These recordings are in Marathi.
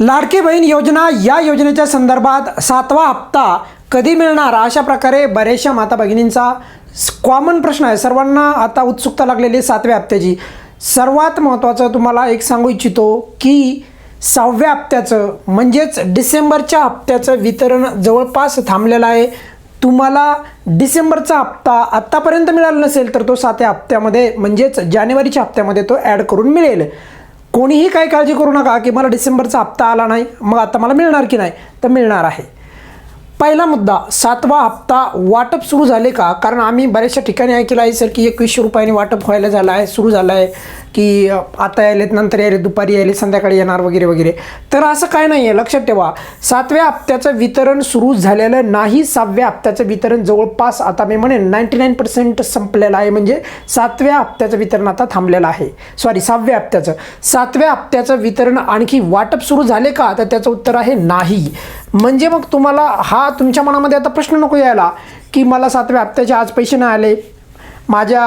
लाडकी बहीण योजना या योजनेच्या संदर्भात सातवा हप्ता कधी मिळणार? अशा प्रकारे बऱ्याचशा माता भगिनींचा कॉमन प्रश्न आहे. सर्वांना आता उत्सुकता लागलेली आहे सातव्या हप्त्याची. सर्वात महत्त्वाचं तुम्हाला एक सांगू इच्छितो की सहाव्या हप्त्याचं म्हणजेच डिसेंबरच्या हप्त्याचं वितरण जवळपास थांबलेलं आहे. तुम्हाला डिसेंबरचा हप्ता आत्तापर्यंत मिळाला नसेल तर तो सातव्या हप्त्यामध्ये म्हणजेच जानेवारीच्या हप्त्यामध्ये तो ॲड करून मिळेल. कोणीही काही काळजी करू नका की मला डिसेंबरचा हप्ता आला नाही मग आता मला मिळणार की नाही तर मिळणार आहे. पहिला मुद्दा सातवा हप्ता वाटप सुरू झाले का? कारण आम्ही बऱ्याचशा ठिकाणी ऐकलं आहे सर की एकवीसशे रुपयाने वाटप व्हायला झालं आहे सुरू झालं आहे. की आता यायलेत नंतर यायले दुपारी यायले संध्याकाळी येणार वगैरे वगैरे. तर असं काय नाही आहे लक्षात ठेवा. सातव्या हप्त्याचं वितरण सुरू झालेलं नाही सहाव्या हप्त्याचं वितरण जवळपास आता मी म्हणेन नाईंटी नाईन पर्सेंट संपलेलं आहे म्हणजे सातव्या हप्त्याचं वितरण आता थांबलेलं आहे. सॉरी सहाव्या हप्त्याचं. सातव्या हप्त्याचं वितरण आणखी वाटप सुरू झाले का? तर त्याचं उत्तर आहे नाही. म्हणजे मग तुम्हाला हा तुमच्या मनामध्ये आता प्रश्न नको यायला की मला सातव्या हप्त्याचे आज पैसे नाही आले माझ्या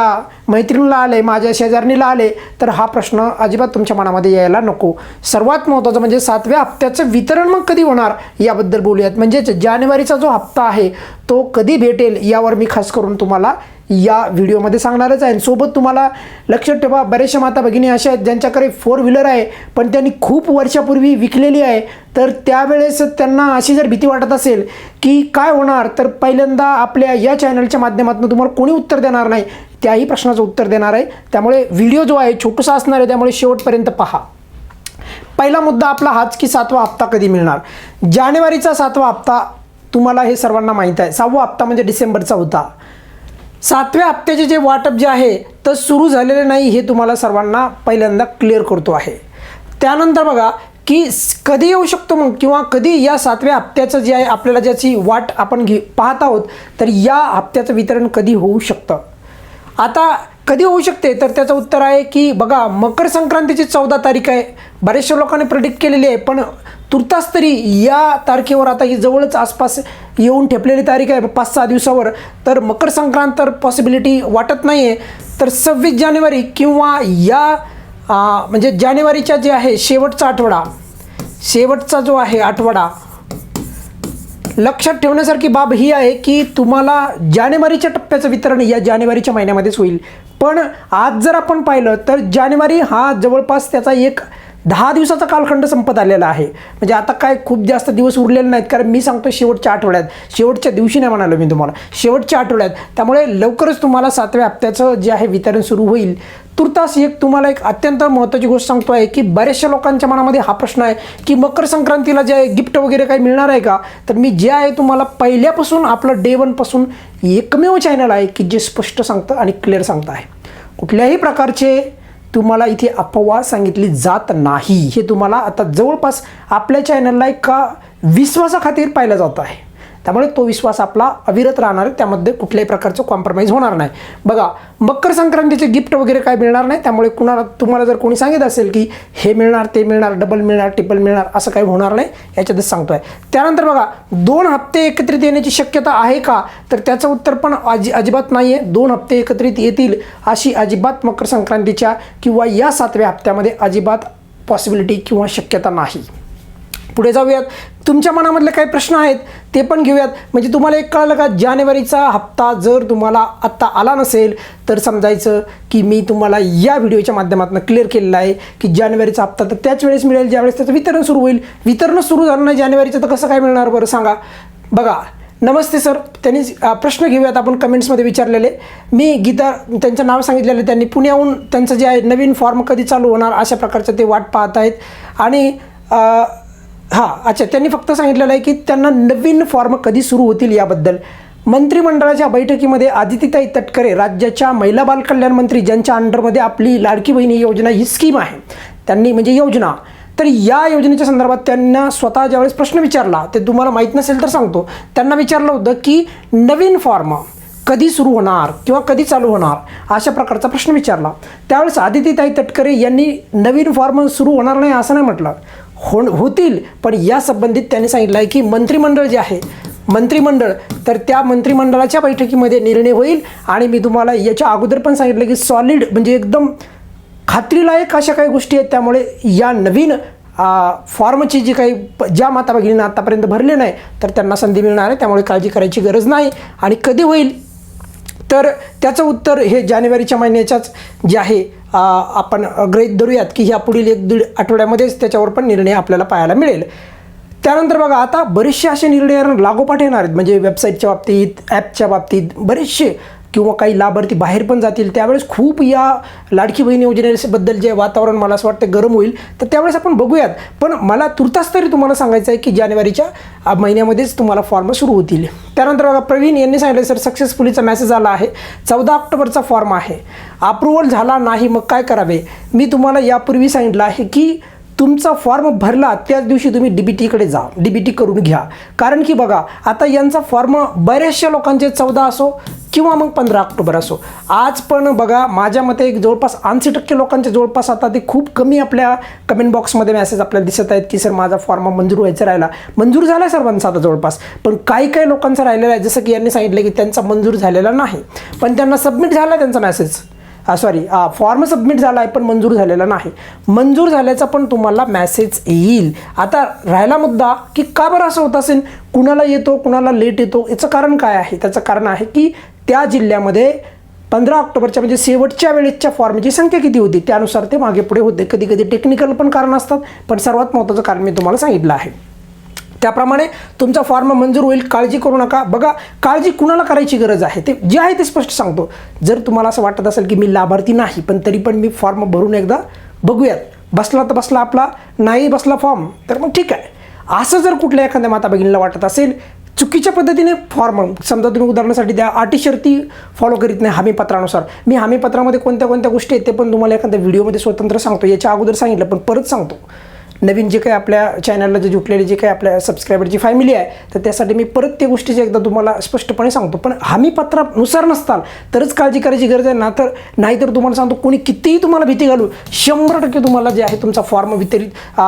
मैत्रिणीला आले माझ्या शेजारणीला आले तर हा प्रश्न अजिबात तुमच्या मनामध्ये यायला नको. सर्वात महत्त्वाचं म्हणजे सातव्या हप्त्याचं वितरण मग कधी होणार याबद्दल बोलूयात. म्हणजेच जानेवारीचा जो हप्ता आहे तो कधी भेटेल यावर मी खास करून तुम्हाला या व्हिडिओमध्ये सांगणारच आहे. आणि सोबत तुम्हाला लक्षात ठेवा बऱ्याचशा माता भगिनी अशा आहेत ज्यांच्याकडे फोर व्हीलर आहे पण त्यांनी खूप वर्षापूर्वी विकलेली आहे. तर त्यावेळेस त्यांना अशी जर भीती वाटत असेल की काय होणार तर पहिल्यांदा आपल्या या चॅनलच्या माध्यमातून तुम्हाला कोणी उत्तर देणार नाही त्याही प्रश्नाचं उत्तर देणार आहे. त्यामुळे व्हिडिओ जो आहे छोटूसा असणार आहे त्यामुळे शेवटपर्यंत पहा. पहिला मुद्दा आपला हाच की सातवा हप्ता कधी मिळणार? जानेवारीचा सातवा हप्ता तुम्हाला हे सर्वांना माहीत आहे. सहावा हप्ता म्हणजे डिसेंबरचा होता. सातव्या हप्त्याचे जे वाटप जे आहे तर सुरू झालेले नाही हे तुम्हाला सर्वांना पहिल्यांदा क्लिअर करतो आहे. त्यानंतर बघा की कधी येऊ शकतो मग किंवा कधी या सातव्या हप्त्याचं जे आहे आपल्याला ज्याची वाट आपण घे पाहत आहोत तर या हप्त्याचं वितरण कधी होऊ शकतं? आता कधी होऊ शकते? तर त्याचं उत्तर आहे की बघा मकर संक्रांतीची चौदा तारीख आहे. बऱ्याचशा लोकांनी प्रेडिक्ट केलेली आहे पण तुर्तास तरी या तारखेवर आता ही जवळच आसपास येऊन ठेपलेली तारीख आहे पाच सहा दिवसावर. तर मकर संक्रांत तर पॉसिबिलिटी वाटत नाही आहे तर सव्वीस जानेवारी किंवा या म्हणजे जानेवारीच्या जे आहे शेवटचा आठवडा शेवटचा जो आहे आठवडा लक्षात ठेवण्यासारखी बाब ही आहे की तुम्हाला जानेवारीच्या टप्प्याचं वितरण या जानेवारीच्या महिन्यामध्येच होईल. पण आज जर आपण पाहिलं तर जानेवारी हा जवळपास त्याचा एक दहा दिवसाचा कालखंड संपत आलेला आहे. म्हणजे आता काय खूप जास्त दिवस उरलेले नाहीत कारण मी सांगतो शेवटच्या आठवड्यात. शेवटच्या दिवशी नाही म्हणालो मी तुम्हाला. शेवटच्या आठवड्यात. त्यामुळे लवकरच तुम्हाला सातव्या हप्त्याचं जे आहे वितरण सुरू होईल. तुर्तास एक तुम्हाला एक अत्यंत महत्त्वाची गोष्ट सांगतो आहे की बऱ्याचशा लोकांच्या मनामध्ये हा प्रश्न आहे की मकर संक्रांतीला जे आहे गिफ्ट वगैरे काही मिळणार आहे का? तर मी जे आहे तुम्हाला पहिल्यापासून आपलं डे वनपासून एकमेव चॅनल आहे की जे स्पष्ट सांगतं आणि क्लिअर सांगतं आहे. कुठल्याही प्रकारचे तुम्हाला इथे अफवा सांगितली जात नाही. हे तुम्हाला आता जवळपास आपल्या चॅनलला एका विश्वासाखातीर पाहिलं जात आहे. त्यामुळे तो विश्वास आपला अविरत राहणार आहे. त्यामध्ये कुठल्याही प्रकारचं कॉम्प्रोमाइज होणार नाही. बघा मकर संक्रांतीचे गिफ्ट वगैरे काय मिळणार नाही? त्यामुळे कुणाला तुम्हाला जर कोणी सांगित असेल की हे मिळणार ते मिळणार डबल मिळणार ट्रिपल मिळणार असं काही होणार नाही. याच्यातच सांगतोय. त्यानंतर बघा दोन हप्ते एकत्रित येण्याची शक्यता आहे का? तर त्याचं उत्तर पण अजि अजिबात नाही आहे दोन हप्ते एकत्रित येतील अशी अजिबात मकर संक्रांतीच्या किंवा या सातव्या हप्त्यामध्ये अजिबात पॉसिबिलिटी किंवा शक्यता नाही. पुढे जाऊयात. तुमच्या मनामधले काही प्रश्न आहेत ते पण घेऊयात. म्हणजे तुम्हाला एक कळलं का जानेवारीचा हप्ता जर तुम्हाला आत्ता आला नसेल तर समजायचं की मी तुम्हाला या व्हिडिओच्या माध्यमातून क्लिअर केलेलं आहे की जानेवारीचा हप्ता तर त्याच वेळेस मिळेल ज्यावेळेस त्याचं वितरण सुरू होईल. वितरण सुरू झालं नाही जानेवारीचं तर कसं काय मिळणार बरं सांगा. बघा नमस्ते सर त्यांनी प्रश्न घेऊयात आपण कमेंट्समध्ये विचारलेले. मी गीता त्यांचं नाव सांगितलेलं आहे. त्यांनी. पुण्याहून त्यांचं जे आहे नवीन फॉर्म कधी चालू होणार अशा प्रकारचं ते वाट पाहत आहेत. आणि हां अच्छा त्यांनी फक्त सांगितलेलं आहे की त्यांना नवीन फॉर्म कधी सुरू होतील याबद्दल. मंत्रिमंडळाच्या बैठकीमध्ये आदितीताई तटकरे राज्याच्या महिला बालकल्याण मंत्री ज्यांच्या अंडरमध्ये आपली लाडकी बहिणी योजना ही स्कीम आहे. त्यांनी म्हणजे योजना. तर या योजनेच्या संदर्भात त्यांना स्वतः ज्यावेळेस प्रश्न विचारला ते तुम्हाला माहीत नसेल तर सांगतो. त्यांना विचारलं होतं की नवीन फॉर्म कधी सुरू होणार किंवा कधी चालू होणार अशा प्रकारचा प्रश्न विचारला. त्यावेळेस आदितीताई तटकरे यांनी नवीन फॉर्म सुरू होणार नाही असं नाही म्हटलं. हो होतील. पण या संबंधित त्यांनी सांगितलं आहे की मंत्रिमंडळ जे आहे मंत्रिमंडळ तर त्या मंत्रिमंडळाच्या बैठकीमध्ये निर्णय होईल. आणि मी तुम्हाला याच्या अगोदर पण सांगितलं की सॉलिड म्हणजे एकदम खात्रीलायक अशा काही गोष्टी आहेत. त्यामुळे या नवीन फॉर्मची जी काही ज्या माता भगिनींना आत्तापर्यंत भरले नाही तर त्यांना संधी मिळणार आहे. त्यामुळे काळजी करायची गरज नाही. आणि कधी होईल तर त्याचं उत्तर हे जानेवारीच्या महिन्याच्याच जे आहे आपण ग्रहित धरूयात की ह्या पुढील एक दीड आठवड्यामध्येच त्याच्यावर पण निर्णय आपल्याला पाहायला मिळेल. त्यानंतर बघा आता बरेचसे असे निर्णय लागोपाठ येणार आहेत. म्हणजे वेबसाईटच्या बाबतीत ॲपच्या बाबतीत बरेचसे किंवा काही लाभार्थी बाहेर पण जातील त्यावेळेस खूप या लाडकी बहीण योजनेबद्दल जे वातावरण मला असं वाटतं गरम होईल तर त्यावेळेस आपण बघूयात. पण मला तुर्तास तरी तुम्हाला सांगायचं आहे की जानेवारीच्या महिन्यामध्येच तुम्हाला फॉर्म सुरू होतील. त्यानंतर बघा प्रवीण यांनी सांगितलं सर सक्सेसफुलीचा मेसेज आला आहे. चौदा ऑक्टोबरचा फॉर्म आहे. अप्रुव्हल झाला नाही मग काय करावे? मी तुम्हाला यापूर्वी सांगितलं आहे की तुमचा फॉर्म भरला त्याच दिवशी तुम्ही डी बी टीकडे जा. डी बी टी करून घ्या. कारण की बघा आता यांचा फॉर्म बऱ्याचशा लोकांचे चौदा असो किंवा मग पंधरा ऑक्टोबर असो. आज पण बघा माझ्या मते एक जवळपास ऐंशी टक्के लोकांचे जवळपास आता ते खूप कमी आपल्या कमेंट बॉक्समध्ये मेसेज आपल्याला दिसत आहेत की सर माझा फॉर्म मंजूर व्हायचा राहिला. मंजूर झाला आहे सर्वांचा आता जवळपास. पण काही काही लोकांचा राहिलेला आहे. जसं की यांनी सांगितलं की त्यांचा मंजूर झालेला नाही. पण त्यांना सबमिट झाला त्यांचा मेसेज सॉरी फॉर्म सबमिट झाला आहे पण मंजूर झालेला नाही. मंजूर झाल्याचा पण तुम्हाला मॅसेज येईल. आता राहिला मुद्दा की का बरं असं होत असेल? कुणाला येतो कुणाला लेट येतो? याचं कारण काय आहे? त्याचं कारण आहे की त्या जिल्ह्यामध्ये पंधरा ऑक्टोबरच्या म्हणजे शेवटच्या वेळेच्या फॉर्मची संख्या किती होती? त्यानुसार ते मागे पुढे होते. कधी कधी टेक्निकल पण कारण असतात पण सर्वात महत्त्वाचं कारण मी तुम्हाला सांगितलं आहे. त्याप्रमाणे तुमचा फॉर्म मंजूर होईल काळजी करू नका. बघा काळजी कुणाला करायची गरज आहे? ते जे आहे ते स्पष्ट सांगतो. जर तुम्हाला असं वाटत असेल की मी लाभार्थी नाही पण तरी पण मी फॉर्म भरून एकदा बघूयात. बसला तर बसला आपला नाही बसला फॉर्म तर मग ठीक आहे. असं जर कुठल्या एखाद्या माता भगिनीला वाटत असेल चुकीच्या पद्धतीने फॉर्म समजा तुम्ही उदाहरणासाठी द्या अटी शर्ती फॉलो करीत नाही हमीपत्रानुसार. मी हमीपत्रामध्ये कोणत्या कोणत्या गोष्टी आहेत ते पण तुम्हाला एखाद्या व्हिडिओमध्ये स्वतंत्र सांगतो. याच्या अगोदर सांगितलं पण परत सांगतो. नवीन जे काही आपल्या चॅनलला जे जुटलेले जे काही आपल्या सबस्क्रायबरची फॅमिली आहे तर त्यासाठी मी परत त्या गोष्टीचे एकदा तुम्हाला स्पष्टपणे सांगतो. पण हमीपत्रानुसार नसताल तरच काळजी करायची गरज आहे. ना तर नाहीतर तुम्हाला सांगतो कोणी कितीही तुम्हाला भीती घालू शंभर टक्के तुम्हाला जे आहे तुमचा फॉर्म वितरित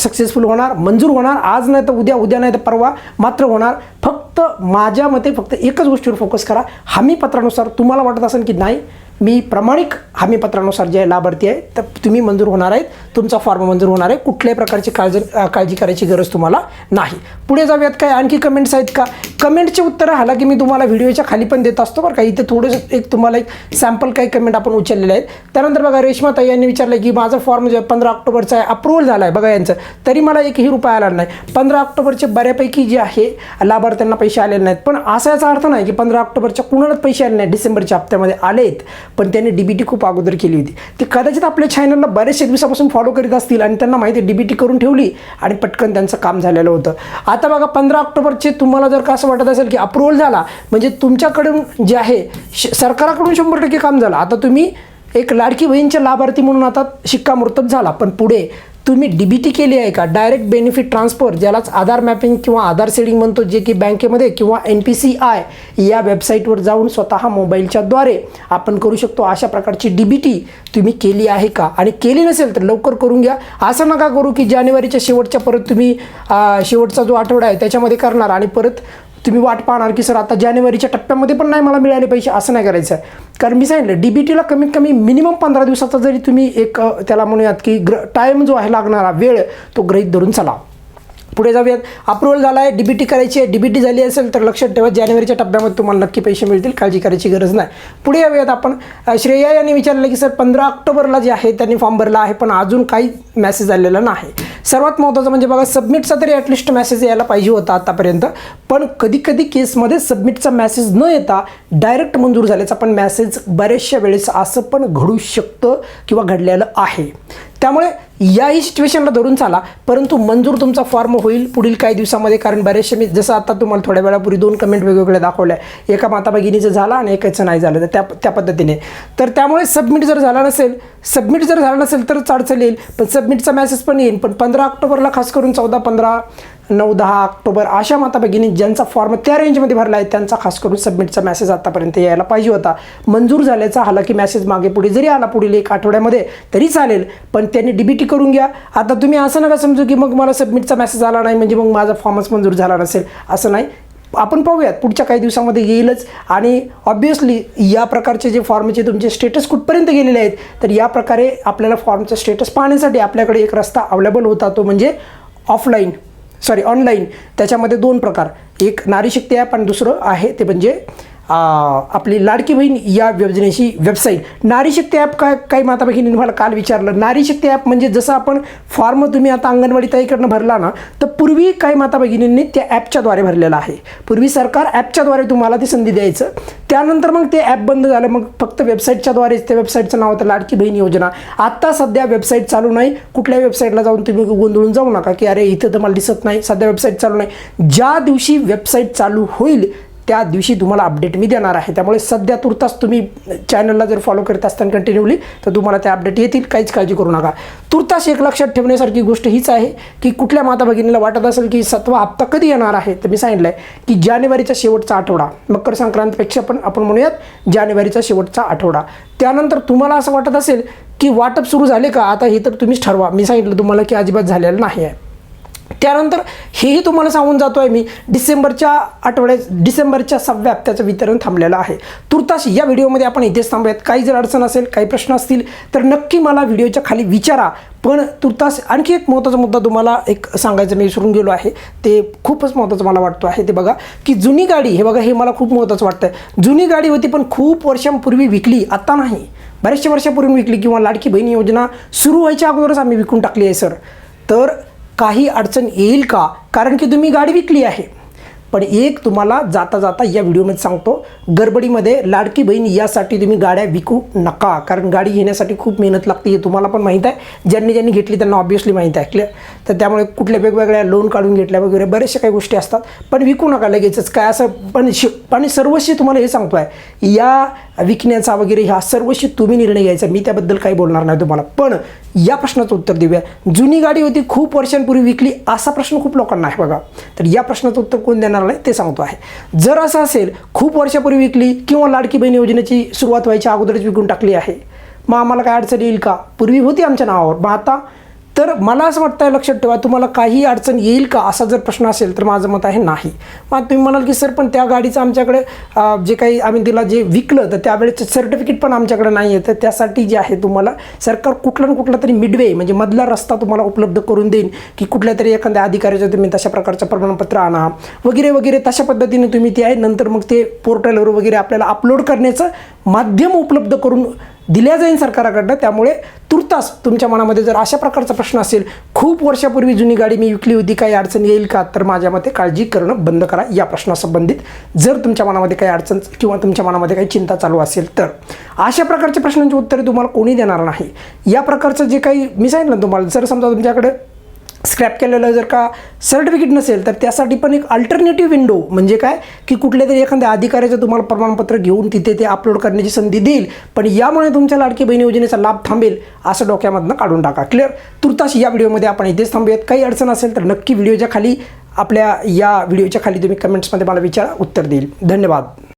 सक्सेसफुल होणार मंजूर होणार. आज नाही तर उद्या उद्या नाही तर परवा मात्र होणार. फक्त माझ्या मते फक्त एकच गोष्टीवर फोकस करा. हमीपत्रानुसार तुम्हाला वाटत असेल की नाही मी प्रमाणिक हमीपत्रानुसार जे लाभार्थी आहे तर तुम्ही मंजूर होणार आहेत. तुमचा फॉर्म मंजूर होणार आहे. कुठल्याही प्रकारची काळजी काळजी करायची गरज तुम्हाला नाही. पुढे जाऊयात काय आणखी कमेंट्स आहेत का? कमेंटचे उत्तरं हाला की मी तुम्हाला व्हिडिओच्या खाली पण देत असतो बरं का. इथे थोडंसं एक तुम्हाला एक सॅम्पल काही कमेंट आपण उचललेले आहेत. त्यानंतर बघा रेश्मा ताई यांनी विचारलं की माझा फॉर्म जो पंधरा ऑक्टोबरचा आहे अप्रूव्हल झाला आहे बघा यांचं. तरी मला एकही रुपया आला नाही. पंधरा ऑक्टोबरचे बऱ्यापैकी जे आहे लाभार्थ्यांना पैसे आलेले नाहीत. पण असा याचा अर्थ नाही की पंधरा ऑक्टोबरच्या कुणालाच पैसे आले नाहीत. डिसेंबरच्या हप्त्यामध्ये आलेत. पण त्यांनी टी खूप अगोदर केली होती. ते कदाचित आपल्या चॅनलला बरेचशे दिवसापासून फॉलो करीत असतील आणि त्यांना माहिती डी बी टी करून ठेवली आणि पटकन त्यांचं काम झालेलं होतं. आता बघा पंधरा ऑक्टोबरचे तुम्हाला जर का असं वाटत असेल की अप्रुव्हल झाला म्हणजे तुमच्याकडून जे आहे श- सरकाराकडून शंभर टक्के काम झालं. आता तुम्ही एक लाडकी बहीणच्या लाभार्थी म्हणून आता शिक्कामोर्तब झाला पण पुढे तुम्ही डी बी टी केली आहे का? डायरेक्ट बेनिफिट ट्रान्सफर ज्यालाच आधार मॅपिंग किंवा आधार सेडिंग म्हणतो जे की बँकेमध्ये किंवा एन पी सी आय या वेबसाईटवर जाऊन स्वतः मोबाईलच्याद्वारे आपण करू शकतो. अशा प्रकारची डी बी टी तुम्ही केली आहे का? आणि केली नसेल तर लवकर करून घ्या. असं नका करू की जानेवारीच्या शेवटच्या परत तुम्ही शेवटचा जो आठवडा आहे त्याच्यामध्ये करणार आणि परत तुम्ही वाट पाहणार की सर आता जानेवारीच्या टप्प्यामध्ये पण नाही मला मिळाले पैसे असं नाही करायचं. आहे कारण मी सांगितलं डी बी टीला कमीत कमी मिनिमम पंधरा दिवसाचा जरी तुम्ही एक त्याला म्हणूयात की ग्र टाईम जो आहे लागणारा वेळ तो गृहीत धरून चला. पुढे जाऊयात. अप्रुव्हल झाला आहे डी बी टी करायची आहे. डी बी टी झाली असेल तर लक्षात ठेवा जानेवारीच्या टप्प्यामध्ये तुम्हाला नक्की पैसे मिळतील काळजी करायची गरज नाही. पुढे यावेळेत आपण. श्रेया यांनी विचारलं की सर पंधरा ऑक्टोबरला जे आहे त्यांनी फॉर्म भरला आहे पण अजून काही मेसेज आलेला नाही. सर्वात महत्त्वाचं म्हणजे बघा सबमिटचा तरी ॲटलिस्ट मेसेज यायला पाहिजे होता आतापर्यंत. पण कधी कधी केसमध्ये सबमिटचा मेसेज न येता डायरेक्ट मंजूर झाल्याचा पण मेसेज बऱ्याचशा वेळेस असं पण घडू शकतं किंवा घडलेलं आहे. त्यामुळे याही सिच्युएशनला धरून चाला. परंतु मंजूर तुमचा फॉर्म होईल पुढील काही दिवसामध्ये. कारण बरेचसे मी जसं आता तुम्हाला थोड्या वेळापूर्वी दोन कमेंट वेगवेगळ्या दाखवल्या एका माता भगिनीचं झालं आणि एकाचं नाही झालं. तर त्या त्या पद्धतीने. तर त्यामुळे सबमिट जर झाला नसेल सबमिट जर झाला नसेल तरच अडचण येईल. पण सबमिटचा मेसेज पण येईल पण पंधरा ऑक्टोबरला खास करून चौदा पंधरा नऊ दहा ऑक्टोबर अशा माता भगिनी ज्यांचा फॉर्म त्या रेंजमध्ये भरला आहे त्यांचा खास करून सबमिटचा मेसेज आतापर्यंत यायला पाहिजे होता. मंजूर झाल्याचा हालाकी मेसेज मागे पुढे जरी आला पुढील एक आठवड्यामध्ये तरी चालेल. पण त्यांनी डीबीटी करून घ्या. आता तुम्ही असं नका समजू की मग मला सबमिटचा मेसेज आला नाही म्हणजे मग माझा फॉर्मच मंजूर झाला नसेल. असं नाही. आपण पाहूयात पुढच्या काही दिवसामध्ये येईलच. आणि ऑब्वियसली या प्रकारचे जे फॉर्मचे तुमचे स्टेटस कुठपर्यंत गेलेले आहेत तर या प्रकारे आपल्याला फॉर्मचा स्टेटस पाहण्यासाठी आपल्याकडे एक रस्ता अवेलेबल होता तो म्हणजे ऑफलाईन सॉरी ऑनलाईन त्याच्यामध्ये दोन प्रकार. एक नारी शक्ती ॲप आणि दुसरं आहे ते म्हणजे आपली लाडकी बहीण या योजनेची वेबसाईट नारीशक्ती ॲप काय काही माता भगिनींनी मला काल विचारलं. नारीशक्ती ॲप म्हणजे जसं आपण फॉर्म तुम्ही आता अंगणवाडी ताईकडनं भरला ना तर पूर्वी काही माता भगिनींनी त्या ॲपच्याद्वारे भरलेला आहे. पूर्वी सरकार ॲपच्याद्वारे तुम्हाला ती संधी द्यायचं. त्यानंतर मग ते ॲप बंद झालं. मग फक्त वेबसाईटच्याद्वारेच त्या वेबसाईटचं नाव होतं लाडकी बहीण योजना. आत्ता सध्या वेबसाईट चालू नाही. कुठल्या वेबसाईटला जाऊन तुम्ही गोंधळून जाऊ नका की अरे इथं तर मला दिसत नाही. सध्या वेबसाईट चालू नाही. ज्या दिवशी वेबसाईट चालू होईल त्या दिवशी तुम्हाला अपडेट मी देणार आहे. त्यामुळे सध्या तुर्तास तुम्ही चॅनलला जर फॉलो करत असताना कंटिन्यूली तर तुम्हाला त्या अपडेट येतील. काहीच काळजी करू नका. तुर्तास एक लक्षात ठेवण्यासारखी गोष्ट हीच आहे की कुठल्या माता भगिनीला वाटत असेल की सत्वा हप्ता कधी येणार आहे तर मी सांगितलं आहे की जानेवारीचा शेवटचा आठवडा मकर संक्रांतीपेक्षा पण आपण म्हणूयात जानेवारीचा शेवटचा आठवडा. त्यानंतर तुम्हाला असं वाटत असेल की वाटप सुरू झाले का? आता हे तर तुम्हीच ठरवा. मी सांगितलं तुम्हाला की अजिबात झालेलं नाही आहे. त्यानंतर हेही तुम्हाला सांगून जातो आहे मी डिसेंबरच्या आठवड्यात डिसेंबरच्या सव्या हप्त्याचं वितरण थांबलेलं आहे. तुर्तास या व्हिडिओमध्ये आपण इथेच थांबूयात. काही जर अडचण असेल काही प्रश्न असतील तर नक्की मला व्हिडिओच्या खाली विचारा. पण तुर्तास आणखी एक महत्त्वाचा मुद्दा तुम्हाला एक सांगायचं मी विसरून गेलो आहे. ते खूपच महत्त्वाचं मला वाटतो आहे. ते बघा की जुनी गाडी हे बघा हे मला खूप महत्त्वाचं वाटतं आहे जुनी गाडी होती पण खूप वर्षांपूर्वी विकली आत्ता नाही. बऱ्याचशा वर्षापूर्वी विकली किंवा लाडकी बहीण योजना सुरू व्हायच्या अगोदरच आम्ही विकून टाकली आहे सर. तर काही अडचण येईल का? कारण की तुम्ही गाडी विकली आहे. पण एक तुम्हाला जाता जाता या व्हिडिओमध्ये सांगतो गडबडीमध्ये लाडकी बहीण यासाठी तुम्ही गाड्या विकू नका. कारण गाडी घेण्यासाठी खूप मेहनत लागते हे तुम्हाला पण माहीत आहे. ज्यांनी ज्यांनी घेतली त्यांना ऑब्वियसली माहीत आहे. क्लिअर तर त्यामुळे कुठल्या वेगवेगळ्या लोन काढून घेतल्या वगैरे बऱ्याचशा काही गोष्टी असतात. पण विकू नका लगेचच. काय असं? पण शि पण सर्वस्वी तुम्हाला हे सांगतो आहे या विकण्याचा वगैरे ह्या सर्वशी तुम्ही निर्णय घ्यायचा. मी त्याबद्दल काही बोलणार नाही तुम्हाला. पण या प्रश्नाचं उत्तर देऊया. जुनी गाडी होती खूप वर्षांपूर्वी विकली असा प्रश्न खूप लोकांना आहे बघा. तर या प्रश्नाचं उत्तर कोण देणार नाही ते सांगतो आहे. जर असं असेल खूप वर्षापूर्वी विकली किंवा लाडकी बहीण योजनेची सुरुवात व्हायच्या अगोदरच विकून टाकली आहे. मग आम्हाला काय अडचण येईल का? पूर्वी होती आमच्या नावावर. मग आता तर मला असं वाटतं लक्षात ठेवा तुम्हाला काही अडचण येईल का? असा जर प्रश्न असेल तर माझं मत आहे नाही. मग तुम्ही म्हणाल की सर पण त्या गाडीचं आमच्याकडे जे काही आम्ही तिला जे विकलं तर त्यावेळेचं सर्टिफिकेट पण आमच्याकडे नाही आहे तर त्यासाठी जे आहे तुम्हाला सरकार कुठला ना कुठला तरी मिडवे म्हणजे मधला रस्ता तुम्हाला उपलब्ध करून देईन की कुठल्या तरी एखाद्या अधिकाऱ्याचं तुम्ही तशा प्रकारचं प्रमाणपत्र आणा वगैरे वगैरे तशा पद्धतीने तुम्ही ते आहे. नंतर मग ते पोर्टलवर वगैरे आपल्याला अपलोड करण्याचं माध्यम उपलब्ध करून दिल्या जाईल सरकाराकडनं त्यामुळे तुर्तास तुमच्या मनामध्ये जर अशा प्रकारचा प्रश्न असेल खूप वर्षापूर्वी जुनी गाडी मी विकली होती काही अडचण येईल का? तर माझ्या मते काळजी करणं बंद करा या प्रश्नासंबंधित. जर तुमच्या मनामध्ये काही अडचण किंवा तुमच्या मनामध्ये काही चिंता चालू असेल तर. अशा प्रकारच्या प्रश्नांची उत्तरे तुम्हाला कोणी देणार नाही. या प्रकारचं जे काही मी सांगितलं ना तुम्हाला जर समजा तुमच्याकडे स्क्रॅप केलेलं जर का सर्टिफिकेट नसेल तर त्यासाठी पण एक अल्टरनेटिव्ह विंडो म्हणजे काय? की कुठल्या तरी एखाद्या अधिकाऱ्याचं तुम्हाला प्रमाणपत्र घेऊन तिथे ते अपलोड करण्याची संधी देईल. पण यामुळे तुमच्या लाडकी बहीण योजनेचा लाभ थांबेल असं डोक्यामधनं काढून टाका. क्लिअर तुर्तास या व्हिडिओमध्ये आपण इथेच थांबूयात. काही अडचण असेल तर नक्की व्हिडिओच्या खाली आपल्या या व्हिडिओच्या खाली तुम्ही कमेंट्समध्ये मला विचारा उत्तर देईल. धन्यवाद.